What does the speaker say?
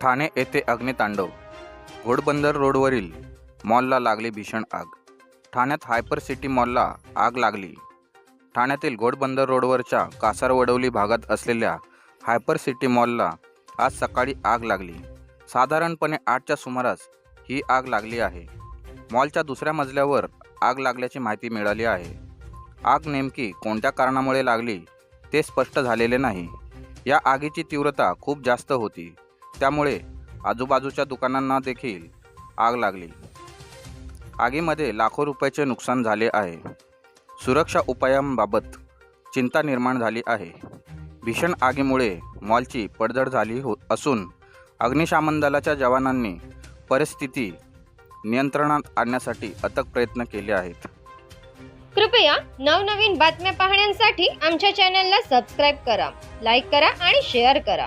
ठाणे येथे अग्नितांडव. घोडबंदर रोडवरील मॉलला लागली भीषण आग. ठाण्यात हायपर सिटी मॉलला आग लागली. ठाण्यातील घोडबंदर रोडवरच्या कासारवडवली भागात असलेल्या हायपर सिटी मॉलला आज सकाळी आग लागली. साधारणपणे आठच्या सुमारास ही आग लागली आहे. मॉलच्या दुसऱ्या मजल्यावर आग लागल्याची माहिती मिळाली आहे. आग नेमकी कोणत्या कारणामुळे लागली ते स्पष्ट झालेले नाही. या आगीची तीव्रता खूप जास्त होती. त्यामुळे आजूबाजूच्या दुकानांना देखील आग लागली. आगीमध्ये लाखो रुपयाचे नुकसान झाले आहे. सुरक्षा उपायांबाबत चिंता निर्माण झाली आहे. भीषण आगीमुळे मॉलची पडझड झाली हो असून अग्निशामन दलाच्या जवानांनी परिस्थिती नियंत्रणात आणण्यासाठी अथक प्रयत्न केले आहेत. कृपया नवनवीन बातम्या पाहण्यासाठी आमच्या चॅनलला सबस्क्राईब करा लाईक करा आणि शेअर करा.